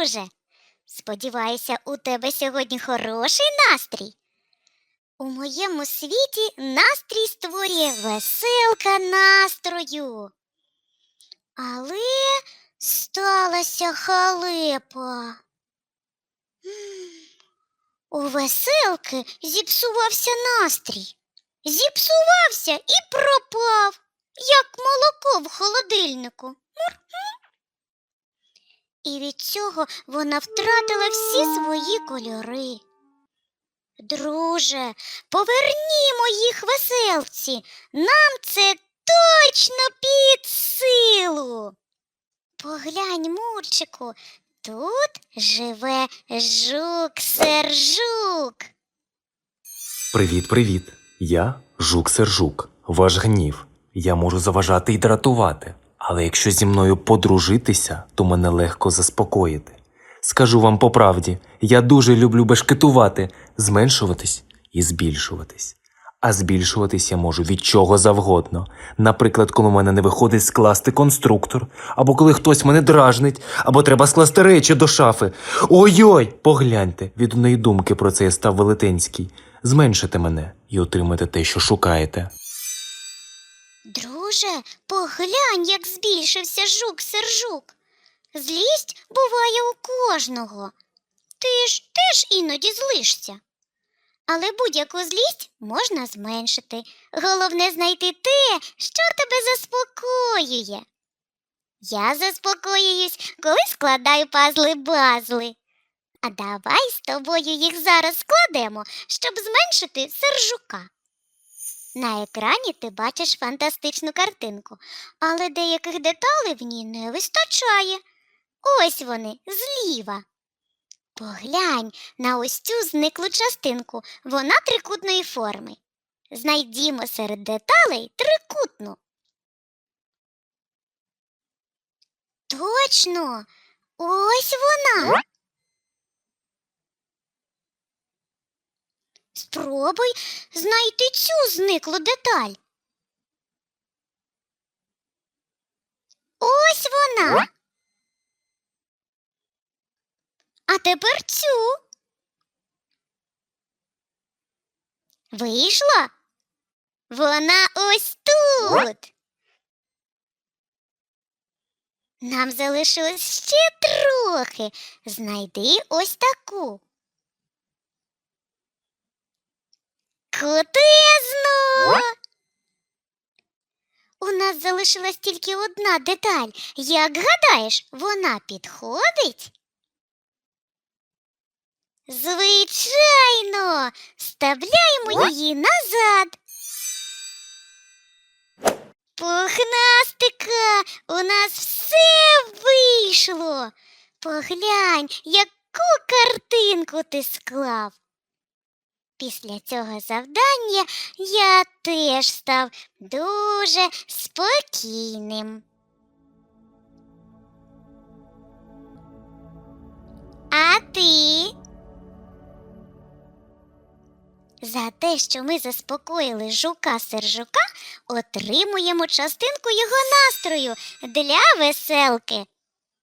друже. Сподіваюся, у тебе сьогодні хороший настрій. У моєму світі настрій створює веселка настрою. Але сталася халепа. У веселки зіпсувався настрій. Зіпсувався і пропав, як молоко в холодильнику. Мур-мур. І від цього вона втратила всі свої кольори. Друже, повернімо їх веселці. Нам це точно під силу. Поглянь, Мурчику, тут живе жук сержук. Привіт, привіт. Я жук Сержук, ваш гнів. Я можу заважати і дратувати, але якщо зі мною подружитися, то мене легко заспокоїти. Скажу вам по правді, я дуже люблю бешкетувати, зменшуватись і збільшуватись. А збільшуватись я можу від чого завгодно. Наприклад, коли у мене не виходить скласти конструктор, або коли хтось мене дражнить, або треба скласти речі до шафи. Ой-ой! Погляньте, від одної думки про це я став велетенський. Зменшите мене і отримайте те, що шукаєте. Друже, поглянь, як збільшився жук сержук. Злість буває у кожного. Ти ж теж іноді злишся. Але будь-яку злість можна зменшити. Головне знайти те, що тебе заспокоює. Я заспокоююсь, коли складаю пазли-базли. А давай з тобою їх зараз складемо, щоб зменшити сержука. На екрані ти бачиш фантастичну картинку, але деяких деталей в ній не вистачає. Ось вони, зліва. Поглянь на ось цю зниклу частинку, вона трикутної форми. Знайдімо серед деталей трикутну. Точно, ось вона. Спробуй знайти цю зниклу деталь. Ось вона. А тепер цю. Вийшла? Вона ось тут. Нам залишилось ще трохи. Знайди ось таку. Крутизно! У нас залишилась тільки одна деталь. Як гадаєш, вона підходить? Звичайно, вставляємо її назад. Пухнастика, у нас все вийшло. Поглянь, яку картинку ти склав. Після цього завдання я теж став дуже спокійним. А ти? За те, що ми заспокоїли жука сержука, отримуємо частинку його настрою для веселки.